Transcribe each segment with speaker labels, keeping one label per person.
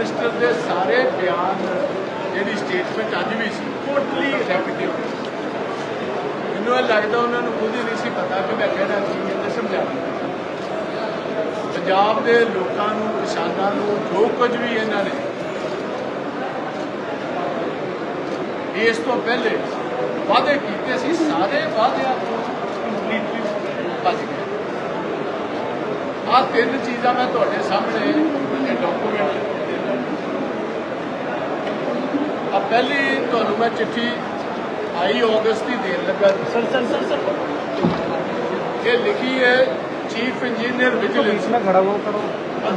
Speaker 1: Minister ਦੇ ਸਾਰੇ ਬਿਆਨ ਜਿਹੜੀ ਸਟੇਟਮੈਂਟ ਅੱਜ ਵੀ ਸੀ ਟੋਟਲੀ ਰੈਪੀਟਿਵ ਮੈਨੂੰ ਇਹ ਲੱਗਦਾ ਉਹਨਾਂ ਨੂੰ ਖੁਦ ਹੀ ਨਹੀਂ ਸੀ ਪਤਾ ਕਿ ਮੈਂ ਕਹਿਣਾ ਕੀ ਤੇ ਸਮਝਾਉਣਾ ਪੰਜਾਬ ਦੇ ਲੋਕਾਂ ਨੂੰ, ਕਿਸਾਨਾਂ ਨੂੰ, ਜੋ ਕੁਝ ਵੀ ਇਹਨਾਂ ਨੇ, ਇਸ ਤੋਂ ਪਹਿਲੇ ਵਾਅਦੇ ਕੀਤੇ ਸੀ, ਸਾਰੇ ਵਾਅਦਿਆਂ ਤੋਂ ਕੰਪਲੀਟਲੀ ਭੱਜ ਗਏ। ਆਹ ਤਿੰਨ ਚੀਜ਼ਾਂ ਮੈਂ ਤੁਹਾਡੇ ਸਾਹਮਣੇ, ਇਹ ਡਾਕੂਮੈਂਟ ਆ ਪਹਿਲੀ ਤੁਹਾਨੂੰ ਮੈਂ ਚਿੱਠੀ ਆਈ ਅਗਸਤ ਦੀ ਦੇਣ ਲੱਗਾ
Speaker 2: सर सर सर सर
Speaker 1: ਇਹ ਲਿਖੀ ਹੈ ਚੀਫ ਇੰਜੀਨੀਅਰ ਵਿਜੀਲੈਂਸ
Speaker 2: इसमें खड़ा वो करो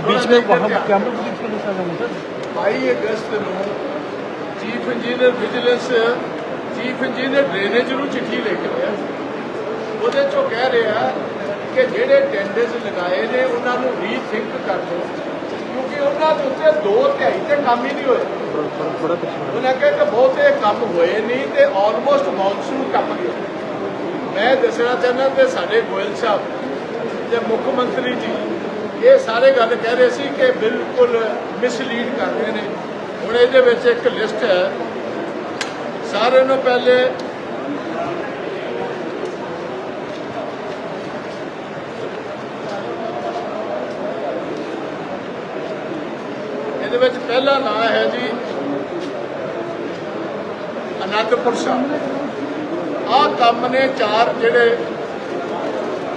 Speaker 2: बीच में वहाँ कैमरा को बीच में घुसा देना सर
Speaker 1: 22 ਅਗਸਤ ਨੂੰ chief engineer vigilance chief engineer drainage ਨੂੰ ਚਿੱਠੀ ਲਿਖ ਰਿਹਾ ਉਹਦੇ ਚੋਂ ਕਹਿ ਰਿਹਾ ਕਿ ਜਿਹੜੇ ਟੈਂਡਰਸ ਲਗਾਏ ਨੇ ਉਹਨਾਂ ਨੂੰ ਰੀਥਿੰਕ ਕਰ ਲਓ ਕਿਉਂਕਿ ਉਹਨਾਂ ਦੇ ਉੱਤੇ ਦੋ ਧਿਆਈ ਤੇ ਕੰਮ ਹੀ ਨਹੀਂ ਹੋਏ। ਉਹਨਾਂ ਕਹੇ ਕਿ ਬਹੁਤੇ ਕੰਮ ਹੋਏ ਨਹੀਂ ਤੇ ਆਲਮੋਸਟ ਮੌਨਸੂਨ ਕੰਮ ਗਿਆ ਮੈਂ ਦੱਸਣਾ ਚਾਹੁੰਦਾ ਕਿ ਸਾਡੇ ਗੋਇਲ ਸਾਹਿਬ ਤੇ ਮੁੱਖ ਮੰਤਰੀ ਜੀ ਇਹ ਸਾਰੇ ਗੱਲ ਕਹਿ ਰਹੇ ਸੀ ਕਿ ਬਿਲਕੁਲ ਮਿਸਲੀਡ ਕਰਦੇ ਨੇ। ਹੁਣ ਇਹਦੇ ਵਿੱਚ ਇੱਕ ਲਿਸਟ ਹੈ। ਸਾਰਿਆਂ ਨੂੰ ਪਹਿਲੇ ਇਹਦੇ ਵਿੱਚ ਪਹਿਲਾ ਨਾਂ ਹੈ ਜੀ ਅਨੰਦਪੁਰ ਸਾਹਿਬ ਆਹ ਕੰਮ ਨੇ ਚਾਰ ਜਿਹੜੇ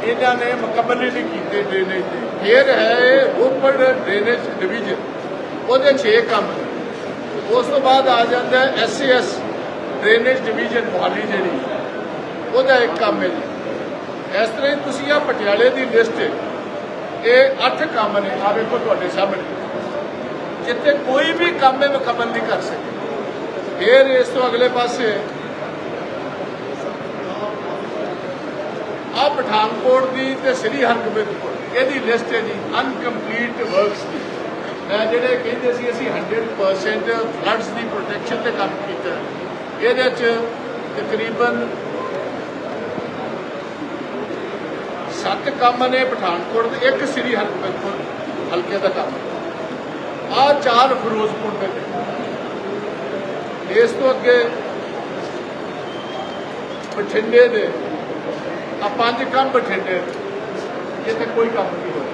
Speaker 1: ਇਹਨਾਂ ਨੇ ਮੁਕੰਮਲ ਹੀ ਨਹੀਂ ਕੀਤੇ ਡਰੇਨੇਜ ਦੇ। ਫਿਰ ਹੈ ਰੋਪੜ ਡਰੇਨੇਜ ਡਿਵੀਜ਼ਨ। ਉਹਦੇ 6 ਕੰਮ ਨੇ। ਉਸ ਤੋਂ ਬਾਅਦ ਆ ਜਾਂਦਾ ਐਸਸੀਐਸ ਡਰੇਨੇਜ ਡਿਵੀਜ਼ਨ ਮੋਹਾਲੀ ਜਿਹੜੀ। ਉਹਦਾ ਇੱਕ ਕੰਮ ਹੈ ਜੀ। ਇਸ ਤਰ੍ਹਾਂ ਹੀ ਤੁਸੀਂ ਆ ਪਟਿਆਲੇ ਦੀ ਲਿਸਟ ਇਹ 8 ਕੰਮ ਨੇ। ਆ ਵੇਖੋ ਤੁਹਾਡੇ ਸਾਹਮਣੇ। ਜਿੱਥੇ ਕੋਈ ਵੀ ਕੰਮ ਇਹ ਮੁਕੰਮਲ ਨਹੀਂ ਕਰ ਸਕੇ। ਫਿਰ ਇਸ ਤੋਂ ਅਗਲੇ ਪਾਸੇ ਆ ਪਠਾਨਕੋਟ ਦੀ ਤੇ ਸ੍ਰੀ ਹਰਗੋਬਿੰਦਪੁਰ ਇਹਦੀ ਲਿਸਟ ਹੈ ਜੀ ਅਨਕੰਪਲੀਟ ਵਰਕਸ ਦੀ। ਮੈਂ ਜਿਹੜੇ ਕਹਿੰਦੇ ਸੀ, ਅਸੀਂ 100% ਫਲੱਡਸ ਦੀ ਪ੍ਰੋਟੈਕਸ਼ਨ ਤੇ ਕੰਮ ਕੀਤਾ। ਇਹਦੇ ਚ ਤਕਰੀਬਨ ਸੱਤ ਕੰਮ ਨੇ ਪਠਾਨਕੋਟ ਦੇ, ਇੱਕ ਸ੍ਰੀ ਹਰਗੋਬਿੰਦਪੁਰ ਹਲਕੇ ਦਾ ਕੰਮ। ਆ ਚਾਰ ਫਿਰੋਜ਼ਪੁਰ ਦੇ ਨੇ ਇਸ ਤੋਂ ਅੱਗੇ ਬਠਿੰਡੇ ਦੇ ਆ ਪੰਜ ਕੰਮ ਬਠਿੰਡੇ ਦੇ। ਜਿੱਥੇ ਕੋਈ ਕੰਮ ਨਹੀਂ ਹੋਇਆ।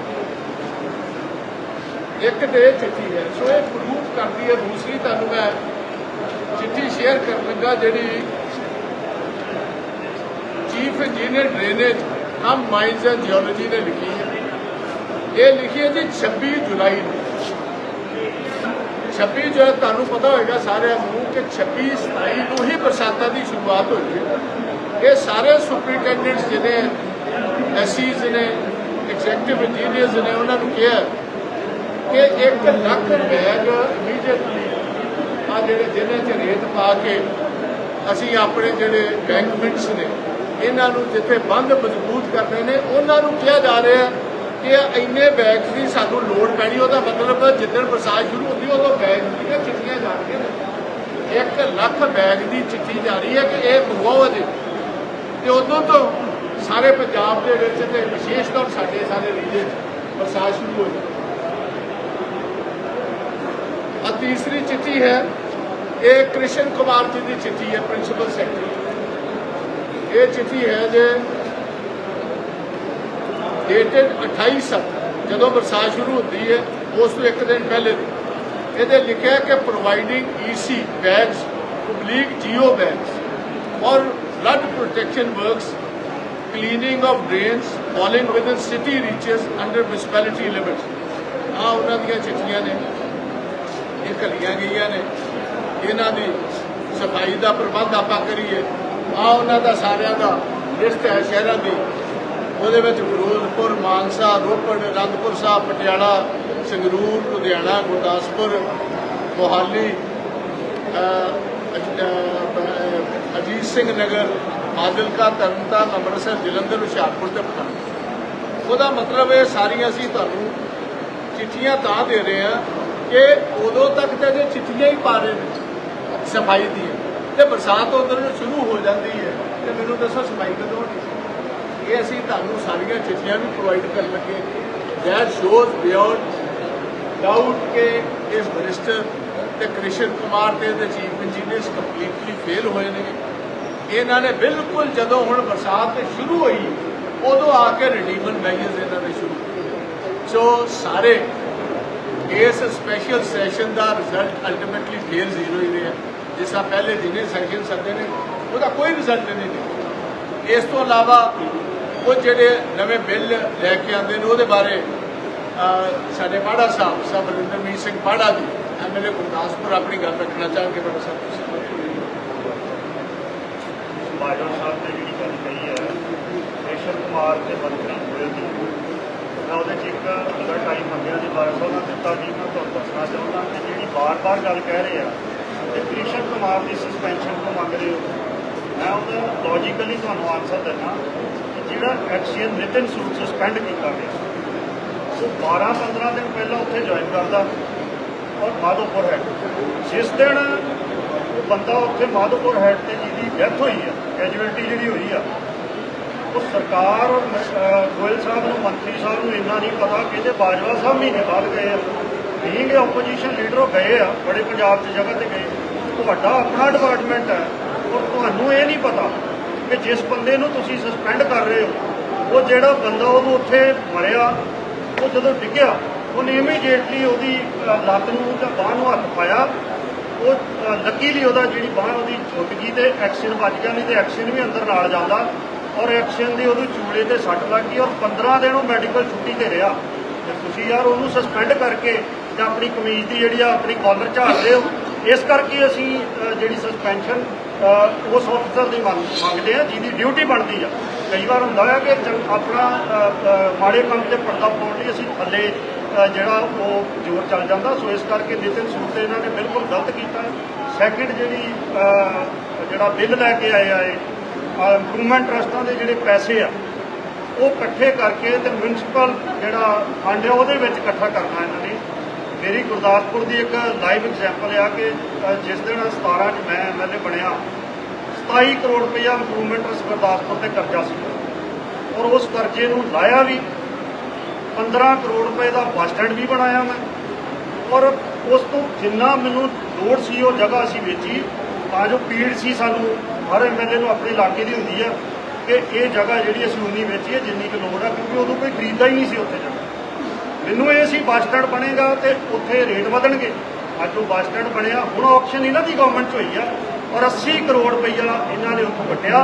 Speaker 1: ਇੱਕ ਤੇ ਇਹ ਚਿੱਠੀ ਹੈ, ਸੋ ਇਹ ਪ੍ਰੂਫ ਕਰਦੀ ਹੈ। ਦੂਸਰੀ ਤੁਹਾਨੂੰ ਮੈਂ ਚਿੱਠੀ ਸ਼ੇਅਰ ਕਰਨ ਲੱਗਾ, ਜਿਹੜੀ ਚੀਫ ਇੰਜੀਨੀਅਰ ਡਰੇਨੇਜ ਹਮ ਮਾਈਨਸ ਐਂਡ ਜੀਓਲੋਜੀ ਨੇ ਲਿਖੀ ਹੈ। ਇਹ ਲਿਖੀ ਹੈ ਜੀ 26 ਜੁਲਾਈ ਨੂੰ। 26 ਜੋ ਹੈ, ਤੁਹਾਨੂੰ ਪਤਾ ਹੋਏਗਾ ਸਾਰਿਆਂ ਨੂੰ ਕਿ 26 27 ਨੂੰ ਹੀ ਬਰਸਾਤਾਂ ਦੀ ਸ਼ੁਰੂਆਤ ਹੋਈ ਹੈ। ਇਹ ਸਾਰੇ ਸੁਪਰੀਟੈਂਡੈਂਟਸ ਜਿਹਨੇ ਐਸਸੀਜ਼ ਨੇ, ਐਗਜ਼ੈਕਟਿਵ ਇੰਜੀਨੀਅਰਸ ਨੇ, ਉਹਨਾਂ ਨੂੰ ਕਿਹਾ ਕਿ 1 ਲੱਖ ਬੈਗ ਇਮੀਡੀਏਟਲੀ ਆ ਜਿਹੜੇ ਜਿਹਨਾਂ ਚ ਰੇਤ ਪਾ ਕੇ ਅਸੀਂ ਆਪਣੇ ਜਿਹੜੇ ਬੈਂਕਮੈਂਟਸ ਨੇ, ਇਹਨਾਂ ਨੂੰ ਜਿੱਥੇ ਬੰਦ ਮਜ਼ਬੂਤ ਕਰਨੇ ਨੇ, ਉਹਨਾਂ ਨੂੰ ਕਿਹਾ ਜਾ ਰਿਹਾ ਕਿ ਇੰਨੇ ਬੈਗ ਦੀ ਸਾਨੂੰ ਲੋੜ ਪੈਣੀ, ਉਹਦਾ ਮਤਲਬ ਜਿੱਦਣ ਬਰਸਾਤ ਸ਼ੁਰੂ ਹੁੰਦੀ, ਉਦੋਂ ਬੈਗ ਦੀਆਂ ਚਿੱਠੀਆਂ ਜਾਣਗੀਆਂ। ਨੇ 1 ਲੱਖ ਬੈਗ ਦੀ ਚਿੱਠੀ ਜਾ ਰਹੀ ਹੈ ਕਿ ਇਹ ਮੰਗਵਾਓ ਅਜੇ ਤੇ ਉਦੋਂ ਤੋਂ ਸਾਰੇ ਪੰਜਾਬ ਦੇ ਵਿੱਚ ਤੇ ਵਿਸ਼ੇਸ਼ ਤੌਰ ਸਾਡੇ ਸਾਰੇ ਰੀਜਨ ਬਰਸਾਤ ਸ਼ੁਰੂ ਹੋ ਗਈ ਆ ਤੀਸਰੀ ਚਿੱਠੀ ਹੈ, ਇਹ ਕ੍ਰਿਸ਼ਨ ਕੁਮਾਰ ਜੀ ਦੀ ਚਿੱਠੀ ਹੈ ਪ੍ਰਿੰਸੀਪਲ ਸੈਕਟਰੀ ਇਹ ਚਿੱਠੀ ਹੈ ਜੇ ਡੇਟਡ 28 ਸੱਤ, ਜਦੋਂ ਬਰਸਾਤ ਸ਼ੁਰੂ ਹੁੰਦੀ ਹੈ, ਉਸ ਤੋਂ ਇੱਕ ਦਿਨ ਪਹਿਲੇ ਦੀ। ਇਹਦੇ ਲਿਖਿਆ ਕਿ providing easy bags public geo bags ਔਰ flood protection works, cleaning of drains falling within city reaches under municipality limits ਆ ਉਹਨਾਂ ਦੀਆਂ ਚਿੱਠੀਆਂ ਨੇ। ਇਹ ਕਲੀਆਂ ਗਈਆਂ ਨੇ। ਇਹਨਾਂ ਦੀ ਸਫ਼ਾਈ ਦਾ ਪ੍ਰਬੰਧ ਆਪਾਂ ਕਰੀਏ। ਆ ਉਹਨਾਂ ਦਾ ਸਾਰਿਆਂ ਦਾ ਲਿਸਟ ਹੈ ਸ਼ਹਿਰਾਂ ਦੀ। ਉਹਦੇ ਵਿੱਚ ਫਿਰੋਜ਼ਪੁਰ, ਮਾਨਸਾ, ਰੋਪੜ, ਅਨੰਦਪੁਰ ਸਾਹਿਬ, ਪਟਿਆਲਾ, ਸੰਗਰੂਰ, ਲੁਧਿਆਣਾ, ਗੁਰਦਾਸਪੁਰ, ਮੋਹਾਲੀ ਅਜੀਤ ਸਿੰਘ ਨਗਰ ਫਾਜ਼ਿਲਕਾ ਤਰਨਤਾਰਨ, ਅੰਮ੍ਰਿਤਸਰ, ਜਲੰਧਰ, ਹੁਸ਼ਿਆਰਪੁਰ ਤੇ ਪਠਾਨਕੋਟ ਉਹਦਾ ਮਤਲਬ ਇਹ ਸਾਰੀਆਂ ਅਸੀਂ ਤੁਹਾਨੂੰ ਚਿੱਠੀਆਂ ਤਾਂ ਦੇ ਰਹੇ ਆ ਕਿ ਉਦੋਂ ਤੱਕ ਤਾਂ ਜੇ ਚਿੱਠੀਆਂ ਹੀ ਪਾ ਰਹੇ ਨੇ, ਸਫ਼ਾਈ ਦੀਆਂ। ਤੇ ਬਰਸਾਤ ਉਦੋਂ ਸ਼ੁਰੂ ਹੋ ਜਾਂਦੀ ਹੈ, ਤੇ ਮੈਨੂੰ ਦੱਸੋ ਸਫ਼ਾਈ ਕਦੋਂ ਹੋਣੀ ਇਹ ਅਸੀਂ ਤੁਹਾਨੂੰ ਸਾਰੀਆਂ ਚਿੱਠੀਆਂ ਵੀ ਪ੍ਰੋਵਾਈਡ ਕਰਨ ਲੱਗੇ ਦੈਟ ਸ਼ੋਜ਼ ਬਿਯੋਂਡ ਡਾਊਟ ਕਿ ਇਸ ਮਿਨਿਸਟਰ ਤੇ ਕ੍ਰਿਸ਼ਨ ਕੁਮਾਰ ਤੇ ਇਹਦੇ ਚੀਫ ਇੰਜੀਨੀਅਰਸ ਕੰਪਲੀਟਲੀ ਫੇਲ ਹੋਏ ਨੇ। ਇਹਨਾਂ ਨੇ ਬਿਲਕੁਲ ਜਦੋਂ ਹੁਣ ਬਰਸਾਤ ਸ਼ੁਰੂ ਹੋਈ, ਉਦੋਂ ਆ ਕੇ ਰਿਡੀਮਨ ਮੈਜਰਸ ਇਹਨਾਂ ਨੇ ਸ਼ੁਰੂ ਕੀਤੇ। ਸੋ ਸਾਰੇ ਇਸ ਸਪੈਸ਼ਲ ਸੈਸ਼ਨ ਦਾ ਰਿਜ਼ਲਟ ਅਲਟੀਮੇਟਲੀ ਫੇਰ ਜ਼ੀਰੋ ਹੀ ਰਿਹਾ। ਜਿਸ ਤਰ੍ਹਾਂ ਪਹਿਲੇ ਜਿੰਨੇ ਸੈਸ਼ਨ ਸੱਦੇ ਨੇ, ਉਹਦਾ ਕੋਈ ਰਿਜ਼ਲਟ ਨਹੀਂ ਨਿਕਲਿਆ ਇਸ ਤੋਂ ਇਲਾਵਾ ਉਹ ਜਿਹੜੇ ਨਵੇਂ ਬਿੱਲ ਲੈ ਕੇ ਆਉਂਦੇ ਨੇ, ਉਹਦੇ ਬਾਰੇ ਸਾਡੇ ਪਾੜਾ ਸਾਹਿਬ ਸਾਹਿਬ ਬਰਿੰਦਰਮੀਤ ਸਿੰਘ ਬਾੜਾ ਜੀ ਐਮਐਲਏ ਗੁਰਦਾਸਪੁਰ, ਆਪਣੀ ਗੱਲ ਰੱਖਣਾ ਚਾਹਾਂਗੇ ਪਾੜਾ ਸਾਹਿਬ, ਤੁਸੀਂ
Speaker 3: ਬਾਜਵਾ ਸਾਹਿਬ ਨੇ ਜਿਹੜੀ ਗੱਲ ਕਹੀ ਹੈ, ਕ੍ਰਿਸ਼ਨ ਕੁਮਾਰ ਦੇ ਮੰਤਰੀ ਗੋਇਲ ਦੀ ਮੈਂ ਉਹਦੇ 'ਚ ਇੱਕ ਅਗਰ ਟਾਈਮ ਮੰਗਿਆ ਜੀ ਬਾਰੇ ਸਾਹਿਬ ਨੇ ਦਿੱਤਾ ਜੀ ਮੈਂ ਤੁਹਾਨੂੰ ਦੱਸਣਾ ਚਾਹੁੰਦਾ ਕਿ ਜਿਹੜੀ ਬਾਰ-ਬਾਰ ਗੱਲ ਕਹਿ ਰਹੇ ਆ ਕਿ ਕ੍ਰਿਸ਼ਨ ਕੁਮਾਰ ਦੀ ਸਸਪੈਂਸ਼ਨ ਤੋਂ ਮੰਗ ਰਹੇ ਹੋ। ਮੈਂ ਉਹਦਾ ਲੌਜੀਕਲੀ ਤੁਹਾਨੂੰ ਆਨਸਰ ਦਿੰਦਾ। ਜਿਹੜਾ ਐਕਸੀਅਨ ਨਿਤਿਨ ਸੂਟ ਸਸਪੈਂਡ ਕੀਤਾ ਗਿਆ। ਉਹ 12-15 ਦਿਨ ਪਹਿਲਾਂ ਉੱਥੇ ਜੁਆਇਨ ਕਰਦਾ ਔਰ ਮਾਧੋਪੁਰ ਹੈ ਜਿਸ ਦਿਨ ਉਹ ਬੰਦਾ ਉੱਥੇ ਮਾਧੋਪੁਰ ਹੈਡ ਤੇ ਜਿਹਦੀ ਡੈਥ ਹੋਈ ਆ ਕੈਜੂਅਲਟੀ ਜਿਹੜੀ ਹੋਈ ਆ, ਉਹ ਸਰਕਾਰ ਔਰ ਗੋਇਲ ਸਾਹਿਬ ਨੂੰ, ਮੰਤਰੀ ਸਾਹਿਬ ਨੂੰ ਇੰਨਾ ਨਹੀਂ ਪਤਾ ਕਹਿੰਦੇ ਬਾਜਵਾ ਸਾਹਿਬ ਮਹੀਨੇ ਬਾਅਦ ਗਏ ਆ। ਬੀਂਗ ਆਪੋਜੀਸ਼ਨ ਲੀਡਰ ਉਹ ਗਏ ਆ, ਬੜੇ ਪੰਜਾਬ 'ਚ ਜਗ੍ਹਾ ਤੇ ਗਏ। ਤੁਹਾਡਾ ਆਪਣਾ ਡਿਪਾਰਟਮੈਂਟ ਹੈ ਔਰ ਤੁਹਾਨੂੰ ਇਹ ਨਹੀਂ ਪਤਾ ਕਿ ਜਿਸ ਬੰਦੇ ਨੂੰ ਤੁਸੀਂ ਸਸਪੈਂਡ ਕਰ ਰਹੇ ਹੋ, ਉਹ ਜਿਹੜਾ ਬੰਦਾ ਉਹਨੂੰ ਉੱਥੇ ਮਰਿਆ, ਉਹ ਜਦੋਂ ਡਿੱਗਿਆ, ਉਹਨੇ ਇਮੀਡੀਏਟਲੀ ਉਹਦੀ ਲੱਤ ਨੂੰ ਜਾਂ ਬਾਹ ਨੂੰ ਹੱਥ ਪਾਇਆ, ਉਹ ਲੱਕੀਲੀ ਉਹਦਾ ਜਿਹੜੀ ਬਾਹ ਉਹਦੀ ਛੁੱਟ ਗਈ ਤੇ ਐਕਸ਼ਨ ਬਚ ਗਿਆ, ਨਹੀਂ ਤੇ ਐਕਸ਼ਨ ਵੀ ਅੰਦਰ ਨਾਲ ਜਾਂਦਾ ਔਰ ਐਕਸ਼ਨ ਦੀ ਉਹਦੀ ਚੂਲੇ ਤੇ ਸੱਟ ਲੱਗ ਗਈ ਔਰ 15 ਦਿਨ ਉਹ ਮੈਡੀਕਲ ਛੁੱਟੀ ਤੇ ਰਿਹਾ। ਤੇ ਤੁਸੀਂ ਯਾਰ ਉਹਨੂੰ ਸਸਪੈਂਡ ਕਰਕੇ ਜਾਂ ਆਪਣੀ ਕਮੀਜ਼ ਦੀ ਜਿਹੜੀ ਆ, ਆਪਣੀ ਕਾਲਰ ਰਹੇ ਹੋ ਇਸ ਕਰਕੇ ਅਸੀਂ ਜਿਹੜੀ ਸਸਪੈਂਸ਼ਨ ਉਸ ਅਫਸਰ ਦੀ ਮੰਗ ਮੰਗਦੇ ਆ ਜਿਹਦੀ ਡਿਊਟੀ ਬਣਦੀ ਆ। ਕਈ ਵਾਰ ਹੁੰਦਾ ਹੈ ਕਿ ਚੰ- ਆਪਣਾ ਮਾੜੇ ਕੰਮ ਤੇ ਪਰਦਾ ਪਾਉਣ ਲਈ ਅਸੀਂ ਥੱਲੇ ਜਿਹੜਾ ਉਹ ਜ਼ੋਰ ਚੱਲ ਜਾਂਦਾ। ਸੋ ਇਸ ਕਰਕੇ ਨਿਤਿਨ ਸੂਦ ਇਹਨਾਂ ਨੇ ਬਿਲਕੁਲ ਗਲਤ ਕੀਤਾ ਸੈਕਿੰਡ ਜਿਹੜੀ ਜਿਹੜਾ ਬਿੱਲ ਲੈ ਕੇ ਆਏ ਆਏ ਇੰਪਰੂਵਮੈਂਟ ਟਰਸਟਾਂ ਦੇ ਜਿਹੜੇ ਪੈਸੇ ਆ, ਉਹ ਇਕੱਠੇ ਕਰਕੇ ਤੇ ਮਿਊਨਿਸਪਲ ਜਿਹੜਾ ਫੰਡ ਆ, ਉਹਦੇ ਵਿੱਚ ਇਕੱਠਾ ਕਰਨਾ ਇਹਨਾਂ ਨੇ। ਮੇਰੀ ਗੁਰਦਾਸਪੁਰ ਦੀ ਇੱਕ ਲਾਈਵ ਐਗਜ਼ਾਮਪਲ ਆ ਕਿ ਜਿਸ ਦਿਨ 17 ਚ ਮੈਂ ਐਮਐਲਏ ਬਣਿਆ 27 ਕਰੋੜ ਰੁਪਇਆ ਇੰਪਰੂਵਮੈਂਟ ਟਰਸਟ ਗੁਰਦਾਸਪੁਰ ਤੇ ਕਰਜ਼ਾ ਸੀ। ਔਰ ਉਸ ਕਰਜ਼ੇ ਨੂੰ ਲਾਇਆ ਵੀ 15 ਕਰੋੜ ਰੁਪਏ ਦਾ ਬੱਸ ਸਟੈਂਡ ਵੀ ਬਣਾਇਆ ਮੈਂ। ਔਰ ਉਸ ਤੋਂ ਜਿੰਨਾ ਮੈਨੂੰ ਲੋੜ ਸੀ, ਉਹ ਜਗ੍ਹਾ ਅਸੀਂ ਵੇਚੀ, ਤਾਂ ਜੋ ਪੀੜ ਸੀ ਸਾਨੂੰ, ਹਰ ਐਮਐਲਏ ਨੂੰ ਆਪਣੇ ਇਲਾਕੇ ਦੀ ਹੁੰਦੀ ਆ ਕਿ ਇਹ ਜਗ੍ਹਾ ਜਿਹੜੀ ਅਸੀਂ ਉਨੀ ਵੇਚੀ ਹੈ, ਜਿੰਨੀ ਕੁ ਲੋੜ ਆ ਕਿਉਂਕਿ ਉਦੋਂ ਕੋਈ ਖਰੀਦਦਾ ਹੀ ਨਹੀਂ ਸੀ ਉੱਥੇ ਜਗ੍ਹਾ ਮੈਨੂੰ ਇਹ ਸੀ ਬੱਸ ਸਟੈਂਡ ਬਣੇਗਾ ਤੇ ਉੱਥੇ ਰੇਟ ਵਧਣਗੇ। ਅੱਜ ਉਹ ਬੱਸ ਸਟੈਂਡ ਬਣਿਆ, ਹੁਣ ਆਪਸ਼ਨ ਇਹਨਾਂ ਦੀ ਗਵਰਨਮੈਂਟ 'ਚ ਹੋਈ ਆ ਔਰ 80 ਕਰੋੜ ਰੁਪਈਆ ਇਹਨਾਂ ਨੇ ਉੱਥੋਂ ਵਟਿਆ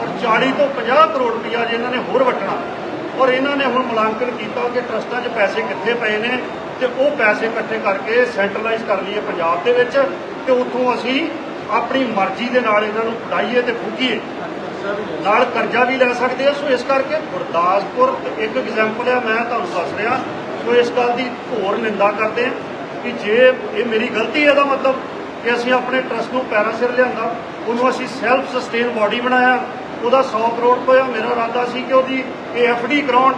Speaker 3: ਔਰ 40 ਤੋਂ 50 ਕਰੋੜ ਰੁਪਈਆ ਜੇ ਇਹਨਾਂ ਨੇ ਹੋਰ ਵਟਣਾ। ਔਰ ਇਹਨਾਂ ਨੇ ਹੁਣ ਮੁਲਾਂਕਣ ਕੀਤਾ ਕਿ ਟਰਸਟਾਂ 'ਚ ਪੈਸੇ ਕਿੱਥੇ ਪਏ ਨੇ ਤੇ ਉਹ ਪੈਸੇ ਇਕੱਠੇ ਕਰਕੇ ਸੈਂਟਰਲਾਈਜ਼ ਕਰ ਲਈਏ ਪੰਜਾਬ ਦੇ ਵਿੱਚ ਤੇ ਉੱਥੋਂ ਅਸੀਂ ਆਪਣੀ ਮਰਜ਼ੀ ਦੇ ਨਾਲ ਇਹਨਾਂ ਨੂੰ ਉਡਾਈਏ ਤੇ ਫੂਕੀਏ। ਨਾਲ ਕਰਜ਼ਾ ਵੀ ਲੈ ਸਕਦੇ ਆ। ਸੋ ਇਸ ਕਰਕੇ ਗੁਰਦਾਸਪੁਰ ਇੱਕ ਐਗਜ਼ਾਮਪਲ ਆ, ਮੈਂ ਤੁਹਾਨੂੰ ਦੱਸ ਰਿਹਾ। ਸੋ ਇਸ ਗੱਲ ਦੀ ਹੋਰ ਨਿੰਦਾ ਕਰਦੇ ਹਾਂ ਕਿ ਜੇ ਇਹ ਮੇਰੀ ਗਲਤੀ ਹੈ, ਇਹਦਾ ਮਤਲਬ ਕਿ ਅਸੀਂ ਆਪਣੇ ਟਰਸਟ ਨੂੰ ਪੈਰਾਂ ਸਿਰ ਲਿਆਂਦਾ, ਉਹਨੂੰ ਅਸੀਂ ਸੈਲਫ ਸਸਟੇਨ ਬਾਡੀ ਬਣਾਇਆ, ਉਹਦਾ 100 ਕਰੋੜ ਰੁਪਇਆ ਮੇਰਾ ਇਰਾਦਾ ਸੀ ਕਿ ਉਹਦੀ ਏਐਫਡੀ ਕਰਾਉਣ,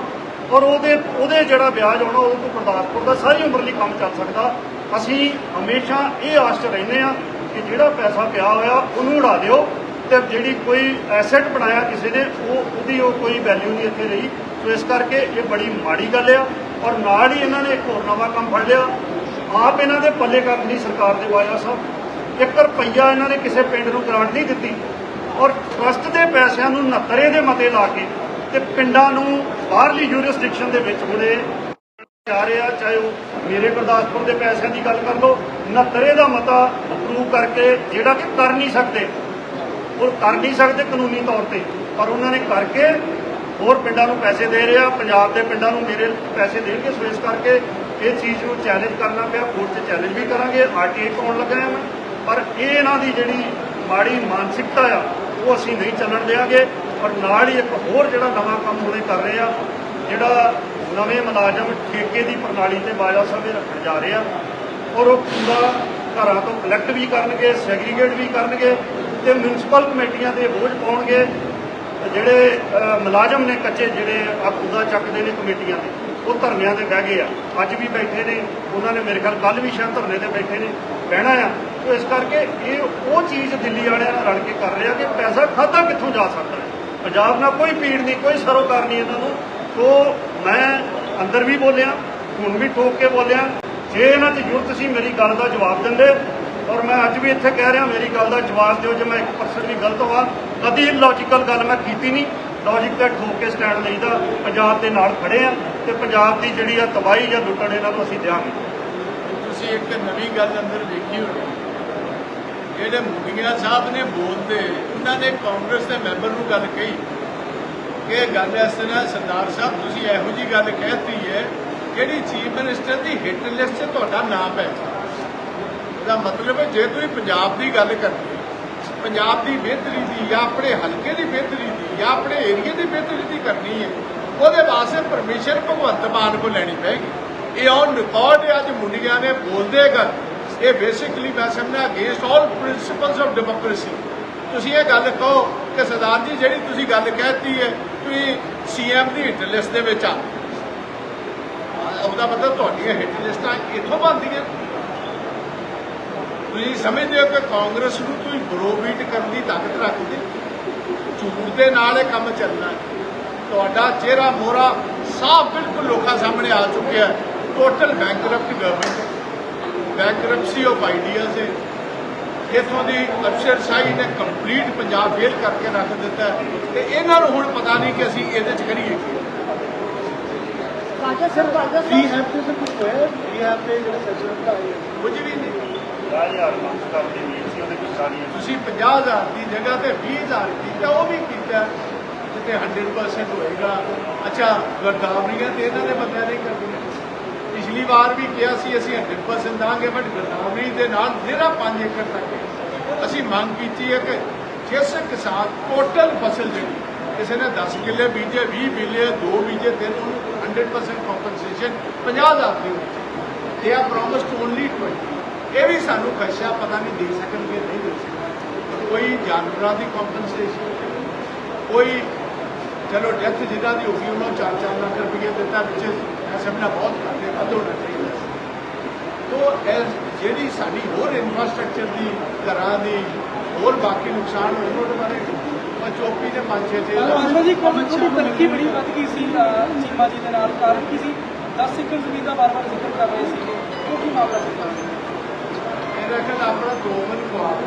Speaker 3: ਔਰ ਉਹਦੇ ਉਹਦੇ ਜਿਹੜਾ ਵਿਆਜ ਆਉਣਾ, ਉਹ ਤੋਂ ਗੁਰਦਾਸਪੁਰ ਦਾ ਸਾਰੀ ਉਮਰ ਲਈ ਕੰਮ ਚੱਲ ਸਕਦਾ। ਅਸੀਂ ਹਮੇਸ਼ਾ ਇਹ ਆਸ 'ਚ ਰਹਿੰਦੇ ਆ ਕਿ ਜਿਹੜਾ ਪੈਸਾ ਪਿਆ ਹੋਇਆ, ਉਹਨੂੰ ਉਡਾ ਦਿਓ, ਤੇ ਜਿਹੜੀ ਕੋਈ ਐਸੈਟ ਬਣਾਇਆ ਕਿਸੇ ਨੇ, ਉਹ, ਉਹਦੀ ਉਹ ਕੋਈ ਵੈਲਿਊ ਨਹੀਂ ਇੱਥੇ ਰਹੀ। ਸੋ ਇਸ ਕਰਕੇ ਇਹ ਬੜੀ ਮਾੜੀ ਗੱਲ ਆ ਔਰ ਨਾਲ ਹੀ ਇਹਨਾਂ ਨੇ ਇੱਕ ਹੋਰ ਨਵਾਂ ਕੰਮ ਫੜ ਲਿਆ। ਆਪ ਇਹਨਾਂ ਦੇ ਪੱਲੇ ਕੱਖ ਨਹੀਂ ਸਰਕਾਰ ਦੇ ਵਾਇਆ ਸਾਹਿਬ 1 ਰੁਪਈਆ ਇਹਨਾਂ ਨੇ ਕਿਸੇ ਪਿੰਡ ਨੂੰ ਗ੍ਰਾਂਟ ਨਹੀਂ ਦਿੱਤੀ ਔਰ ਟਰਸਟ ਦੇ ਪੈਸਿਆਂ ਨੂੰ 69 ਦੇ ਮਤੇ ਲਾ ਕੇ ਤੇ ਪਿੰਡਾਂ ਨੂੰ ਬਾਹਰਲੀ ਜੂਰਿਸਡਿਕਸ਼ਨ ਦੇ ਵਿੱਚ ਹੁਣੇ ਜਾ ਰਿਹਾ, ਚਾਹੇ ਉਹ ਮੇਰੇ ਗੁਰਦਾਸਪੁਰ ਦੇ ਪੈਸਿਆਂ ਦੀ ਗੱਲ ਕਰ ਲਓ 69 ਦਾ ਮਤਾ ਅਪਰੂਵ ਕਰਕੇ ਜਿਹੜਾ ਕਿ ਕਰ ਨਹੀਂ ਸਕਦੇ। ਉਹ ਕਰ ਨਹੀਂ ਸਕਦੇ ਕਾਨੂੰਨੀ ਤੌਰ ਤੇ, ਪਰ ਉਹਨਾਂ ਨੇ ਕਰਕੇ ਹੋਰ ਪਿੰਡਾਂ ਨੂੰ ਪੈਸੇ ਦੇ ਰਿਹਾ, ਪੰਜਾਬ ਦੇ ਪਿੰਡਾਂ ਨੂੰ ਮੇਰੇ ਪੈਸੇ ਦੇਣਗੇ ਸੋ ਇਸ ਕਰਕੇ। ਇਹ ਚੀਜ਼ ਨੂੰ ਚੈਲੰਜ ਕਰਨਾ ਪਿਆ ਕੋਰਟ 'ਚ ਚੈਲੰਜ ਵੀ ਕਰਾਂਗੇ ਆਰਟੀਆਈ ਪਾਉਣ ਲੱਗਾ ਹਾਂ ਪਰ ਇਹ ਇਹਨਾਂ ਦੀ ਜਿਹੜੀ ਮਾੜੀ ਮਾਨਸਿਕਤਾ ਆ, ਉਹ ਅਸੀਂ ਨਹੀਂ ਚੱਲਣ ਦੇਵਾਂਗੇ ਔਰ ਨਾਲ ਹੀ ਇੱਕ ਹੋਰ ਜਿਹੜਾ ਨਵਾਂ ਕੰਮ ਹੁਣੇ ਕਰ ਰਹੇ ਆ, ਜਿਹੜਾ ਨਵੇਂ ਮੁਲਾਜ਼ਮ ਠੇਕੇ ਦੀ ਪ੍ਰਣਾਲੀ ਤੇ ਬਾਜਾ ਸਾਹਿਬ ਇਹ ਰੱਖਣ ਜਾ ਰਹੇ ਆ, ਔਰ ਉਹ ਪੂਰਾ ਘਰਾਂ ਤੋਂ ਕਲੈਕਟ ਵੀ ਕਰਨਗੇ ਸੈਗਰੀਗੇਟ ਵੀ ਕਰਨਗੇ ਤੇ ਮਿਊਨਿਸਪਲ ਕਮੇਟੀਆਂ ਦੇ ਬੋਝ ਪਾਉਣਗੇ। ਜਿਹੜੇ ਮੁਲਾਜ਼ਮ ਨੇ ਕੱਚੇ ਜਿਹੜੇ ਆ ਕੂੜਾ ਚੱਕਦੇ ਨੇ ਕਮੇਟੀਆਂ ਦੇ, ਉਹ ਧਰਨਿਆਂ ਤੇ ਬਹਿ ਗਏ ਆ। ਅੱਜ ਵੀ ਬੈਠੇ ਨੇ, ਉਹਨਾਂ ਨੇ ਮੇਰੇ ਖਿਆਲ ਕੱਲ ਵੀ ਸ਼ਾਇਦ ਧਰਨੇ ਤੇ ਬੈਠੇ ਨੇ, ਬਹਿਣਾ ਆ। ਤੇ ਇਸ ਕਰਕੇ ਇਹ ਉਹ ਚੀਜ਼ ਦਿੱਲੀ ਵਾਲਿਆਂ ਨਾਲ ਰਲ ਕੇ ਕਰ ਰਿਹਾ ਕਿ ਪੈਸਾ ਖਾਦਾ ਕਿੱਥੋਂ ਜਾ ਸਕਦਾ ਹੈ। ਪੰਜਾਬ ਨਾਲ ਕੋਈ ਪੀੜ ਨਹੀਂ, ਕੋਈ ਸਰੋਕਾਰ ਨਹੀਂ ਇਹਨਾਂ ਨੂੰ। ਸੋ ਮੈਂ ਅੰਦਰ ਵੀ ਬੋਲਿਆ, ਹੁਣ ਵੀ ਠੋਕ ਕੇ ਬੋਲਿਆ। ਜੇ ਇਹਨਾਂ 'ਚ ਜ਼ਰੂਰਤ ਸੀ, ਮੇਰੀ ਗੱਲ ਦਾ ਜਵਾਬ ਦਿੰਦੇ। ਔਰ ਮੈਂ ਅੱਜ ਵੀ ਇੱਥੇ ਕਹਿ ਰਿਹਾ, ਮੇਰੀ ਗੱਲ ਦਾ ਜਵਾਬ ਦਿਓ ਜੇ ਮੈਂ 1% ਵੀ ਗਲਤ ਹੋਵਾਂ। ਕਦੀ ਲੌਜੀਕਲ ਗੱਲ ਮੈਂ ਕੀਤੀ ਨਹੀਂ। ਲੌਜੀਕ ਤੇ ਠੋਕ ਕੇ ਸਟੈਂਡ ਲਈਦਾ ਪੰਜਾਬ ਦੇ ਨਾਲ ਖੜੇ ਆ ਤੇ ਪੰਜਾਬ ਦੀ ਜਿਹੜੀ ਆ ਤਬਾਹੀ ਜਾਂ ਲੁੱਟਣ ਇਹਨਾਂ ਨੂੰ ਅਸੀਂ ਦਿਆਂਗੇ।
Speaker 1: ਤੁਸੀਂ ਇੱਕ ਨਵੀਂ ਗੱਲ ਅੰਦਰ ਵੇਖੀ ਹੋਣੀ। ਜਿਹੜੇ ਮੁੰਡੀਆਂ ਸਾਹਿਬ ਨੇ ਬੋਲਦੇ, ਉਹਨਾਂ ਨੇ ਕਾਂਗਰਸ ਦੇ ਮੈਂਬਰ ਨੂੰ ਗੱਲ ਕਹੀ। ਕਿ ਗੱਲ ਇਸ ਤਰ੍ਹਾਂ, ਸਰਦਾਰ ਸਾਹਿਬ, ਤੁਸੀਂ ਇਹੋ ਜੀ ਗੱਲ ਕਹਿਤੀ ਹੈ, ਜਿਹੜੀ ਚੀਫ ਮਿਨਿਸਟਰ ਦੀ ਹਿੱਟ ਲਿਸਟ 'ਚ ਤੁਹਾਡਾ ਨਾਮ ਹੈ। ਇਹਦਾ ਮਤਲਬ ਹੈ ਜੇ ਤੁਸੀਂ ਪੰਜਾਬ ਦੀ ਗੱਲ ਕਰਦੇ ਹੋ, ਪੰਜਾਬ ਦੀ ਬਿਹਤਰੀ ਦੀ ਜਾਂ ਆਪਣੇ ਹਲਕੇ ਦੀ ਬਿਹਤਰੀ ਦੀ ਜਾਂ ਆਪਣੇ ਏਰੀਆ ਦੀ ਬਿਹਤਰੀ ਦੀ ਕਰਨੀ ਹੈ ਉਹਦੇ ਵਾਸਤੇ ਪਰਮਿਸ਼ਨ ਭਗਵੰਤ ਮਾਨ ਕੋ ਲੈਣੀ ਪੈਗੀ ਇਹ ਔਨ ਰਿਕਾਰਡ ਅੱਜ ਮੁੰਡੀਆਂ ਨੇ ਬੋਲਦੇ ਗੱਲ। ਇਹ ਬੇਸਿਕਲੀ ਮੈਂ ਸਮਝਣਾ against all principles of democracy ਤੁਸੀਂ ਇਹ ਗੱਲ ਕਹੋ ਕਿ ਸਰਦਾਰ ਜੀ ਜਿਹੜੀ ਤੁਸੀਂ ਗੱਲ ਕਹਿਤੀ ਹੈ ਤੁਸੀਂ ਸੀਐਮ ਦੀ ਹਿੱਟ ਲਿਸਟ ਦੇ ਵਿੱਚ ਆ। ਉਹਦਾ ਮਤਲਬ ਤੁਹਾਡੀਆਂ ਹਿੱਟ ਲਿਸਟਾਂ ਇੱਥੋਂ ਬਣਦੀਆਂ। ਤੁਸੀਂ ਸਮਝਦੇ ਹੋ ਕਿ ਕਾਂਗਰਸ ਨੂੰ ਤੁਸੀਂ ਬਰੋਬੀਟ ਕਰਨ ਦੀ ਤਾਕਤ ਰੱਖਦੇ? ਝੂਠ ਦੇ ਨਾਲ ਇਹ ਕੰਮ ਚੱਲਣਾ ਹੈ। ਤੁਹਾਡਾ ਚਿਹਰਾ ਮੋਹਰਾ ਸਾਫ਼ ਬਿਲਕੁਲ ਲੋਕਾਂ ਸਾਹਮਣੇ ਆ ਚੁੱਕਿਆ ਹੈ। Total bankrupt government bankruptcy of ideas ਹੈ। ਇਥੋਂ ਦੀ ਅਫਸਰਸ਼ਾਹੀ ਨੇ ਕੰਪਲੀਟ ਪੰਜਾਬ ਫੇਲ ਕਰਕੇ ਰੱਖ ਦਿੱਤਾ ਹੈ। ਤੇ ਇਹਨਾਂ ਨੂੰ ਹੁਣ ਪਤਾ ਨਹੀਂ ਕਿ ਅਸੀਂ ਇਹਦੇ ਚ ਕਰੀਏ ਕੀ।
Speaker 4: ਰਾਜਾ ਸਰ ਰਾਜਾ ਸਾਹਿਬ
Speaker 2: ਐਪ ਤੇ ਸਭ ਕੁਝ ਹੋਇਆ? ਐਪ ਤੇ ਜਿਹੜੇ ਸੈਸ਼ਨ ਦਾ
Speaker 1: ਵੀ ਨਹੀਂ
Speaker 3: 50000 ਮੰਗ ਕਰਦੀ ਨਹੀਂ ਸੀ ਉਹਦੇ ਵਿੱਚ ਸਾਰੀਆਂ
Speaker 1: ਤੁਸੀਂ 50000 ਦੀ ਜਗ੍ਹਾ ਤੇ 20000 ਕੀਤਾ ਉਹ ਵੀ ਕੀਤਾ ਜਿੱਤੇ 100% ਹੋਏਗਾ। ਅੱਛਾ, ਗਰਦਾਵਰੀਆਂ ਤੇ ਇਹਨਾਂ ਦੇ ਬੰਦਿਆਂ ਨੇ ਕਰਦੀਆਂ ਪਿਛਲੀ ਵਾਰ ਵੀ ਕਿਹਾ ਸੀ, ਅਸੀਂ 100% ਦਾਂਗੇ ਬਟ ਗਰਦਾਵਰੀ ਦੇ ਨਾਲ ਜਿਹੜਾ 5 ਏਕੜ ਤੱਕ ਅਸੀਂ ਮੰਗ ਕੀਤੀ ਹੈ ਕਿ ਜਿਸ ਕਿਸਾਨ ਟੋਟਲ ਫਸਲ ਜਿਹੜੀ, ਕਿਸੇ ਨੇ 10 ਕਿੱਲੇ ਬੀਜੇ 20 ਬੀਜੇ 2 ਬੀਜੇ, ਤਿੰਨ, ਉਹਨੂੰ 100% ਕੰਪਨਸੇਸ਼ਨ 50000 ਦੀ ਹੋਣੀ ਚਾਹੀਦੀ ਦੇ ਆ ਪ੍ਰੋਮਿਸਡ ਓਨਲੀ 20 ਇਹ ਵੀ ਸਾਨੂੰ ਖਸ਼ਾ ਪਤਾ ਨਹੀਂ ਦੇ ਸਕਣਗੇ ਨਹੀਂ ਦੇ ਸਕਣਗੇ। ਕੋਈ ਜਾਨਵਰਾਂ ਦੀ ਕੰਪਨਸੇਸ਼ਨ ਕੋਈ ਚਲੋ ਡੈਥ ਜਿਹਨਾਂ ਦੀ ਹੋ ਗਈ ਉਹਨਾਂ ਨੂੰ 4-4 ਲੱਖ ਰੁਪਏ ਦਿੱਤਾ ਵਿੱਚ ਸਮਝਣਾ ਬਹੁਤ ਘੱਟ ਹੈ ਵੱਧ ਹੋਣਾ ਚਾਹੀਦਾ। ਤੋ ਜਿਹੜੀ ਸਾਡੀ ਹੋਰ ਇਨਫਰਾਸਟ੍ਰਕਚਰ ਦੀ ਘਰਾਂ ਦੀ ਹੋਰ ਬਾਕੀ ਨੁਕਸਾਨ ਹੋਏ ਉਹਦੇ ਬਾਰੇ ਚੋਪੀ ਦੇ 5-6 ਤੇ
Speaker 5: ਅਨੁਜ ਜੀ ਕੋਲ ਥੋੜੀ ਤਲਖੀ ਬੜੀ ਵੱਧ ਗਈ ਸੀ ਚੀਮਾ ਜੀ ਦੇ ਨਾਲ ਕਾਰਨ ਕੀ ਸੀ? 10 ਏਕੜ ਜ਼ਮੀਨ ਦਾ ਬਾਰ-ਬਾਰ ਜ਼ਿਕਰ ਕਰ ਰਹੇ ਸੀ ਉਹ ਕੀ ਮਾਮਲਾ ਸੀ? ਸਰ
Speaker 1: ਮੇਰਾ ਆਪਣਾ ਦੋ ਮਨ ਖਵਾਬ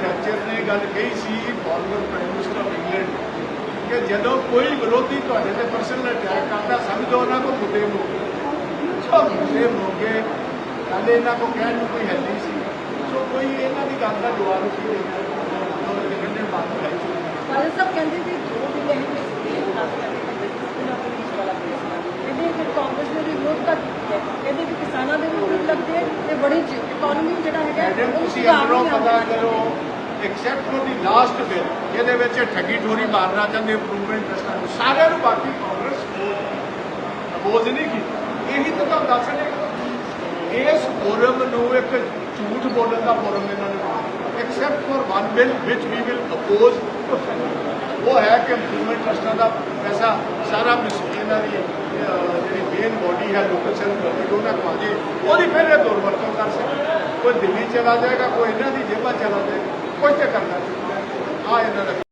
Speaker 1: ਥੈਚਰ ਨੇ ਗੱਲ ਕਹੀ ਸੀ former prime minister of England ਕਿ ਜਦੋਂ ਕੋਈ ਵਿਰੋਧੀ ਤੁਹਾਡੇ ਤੇ ਪਰਸਨਲ ਅਟੈਕ ਕਰਦਾ, ਸਮਝੋ ਉਹਨਾਂ ਕੋ ਮੁੱਦੇ ਮੋਗੇ ਸੋ ਮੁੱਦੇ ਮੋਗੇ ਕੱਲ ਇਹਨਾਂ ਕੋ ਕਹਿਣ ਨੂੰ ਕੋਈ ਹੈ ਨਹੀਂ ਸੀ। ਸੋ ਕੋਈ ਇਹਨਾਂ ਦੀ ਗੱਲ ਦਾ ਜਵਾਬ ਕੀ ਦੇਣਾ ਉਹ ਕਿੰਨੇ ਬਾਤ ਹੈ
Speaker 4: ਰਾਜਾ ਸਾਹਿਬ ਕਹਿੰਦੇ ਵੀ ਦੋ ਬਿੱਲੇ ਹੀ ਖਾਸ ਕਰਕੇ ਵਾਲਾ ਕੇਸ ਹੈ। ਇਹਦੇ ਵਿੱਚ ਕਾਂਗਰਸ ਨੇ ਵੀ ਵਿਰੋਧ ਕਰ ਦਿੱਤੀ ਹੈ। ਕਹਿੰਦੇ ਵੀ ਕਿਸਾਨਾਂ ਦੇ ਵੀ ਵਿਰੋਧ ਲੱਗਦੇ ਹੈ ਤੇ ਬੜੀ ਇਕਨੋਮੀ ਜਿਹੜਾ ਹੈਗਾ
Speaker 1: ਮੈਡਮ
Speaker 4: ਉਹਨੂੰ
Speaker 1: ਤੁਸੀਂ
Speaker 4: ਸੁਧਾਰ
Speaker 1: ਅੰਦਰੋਂ
Speaker 4: ਨਹੀਂ
Speaker 1: ਪਤਾ
Speaker 4: ਆਉਂਦਾ।
Speaker 1: ਕਰੋ except for the last bill ਜਿਹਦੇ ਵਿੱਚ ਠੱਗੀ ਠੋਰੀ ਮਾਰਨਾ ਚਾਹੁੰਦੇ ਇੰਪਰੂਵਮੈਂਟ ਟਰਸਟਾਂ ਨੂੰ ਸਾਰਿਆਂ ਨੂੰ ਬਾਕੀ ਕਾਂਗਰਸ ਅਪੋਜ਼ ਨਹੀਂ ਕੀਤੀ। ਇਹੀ ਤਾਂ ਤੁਹਾਨੂੰ ਦੱਸ ਰਹੇ ਇਸ ਫੋਰਮ ਨੂੰ ਇੱਕ ਝੂਠ ਬੋਲਣ ਦਾ ਫੋਰਮ ਇਹਨਾਂ ਨੇ ਬਣਾਇਆ। Except for one bill which we will oppose ਉਹ ਹੈ ਕਿ ਇੰਪਰੂਵਮੈਂਟ ਟਰਸਟਾਂ ਦਾ ਪੈਸਾ ਸਾਰਾ ਮਿਸ ਇਹਨਾਂ ਦੀ ਜਿਹੜੀ ਮੇਨ ਬੋਡੀ ਹੈ ਲੋਕਲ ਸੈਲਫ ਗਵਰਨਮੈਂਟ ਉਹਨਾਂ ਕੋਲ ਜੇ। ਉਹਦੀ ਫਿਰ ਇਹ ਦੁਰਵਰਤੋਂ ਕਰ ਸਕਦੇ ਕੋਈ ਦਿੱਲੀ ਚਲਾ ਜਾਏਗਾ, ਕੋਈ ਇਹਨਾਂ ਦੀ ਜੇਬਾਂ ਚਲਾ ਜਾਏਗਾ। ਕੁਝ ਤੇ ਕਰਨਾ। ਆ ਇਹਨਾਂ ਦਾ।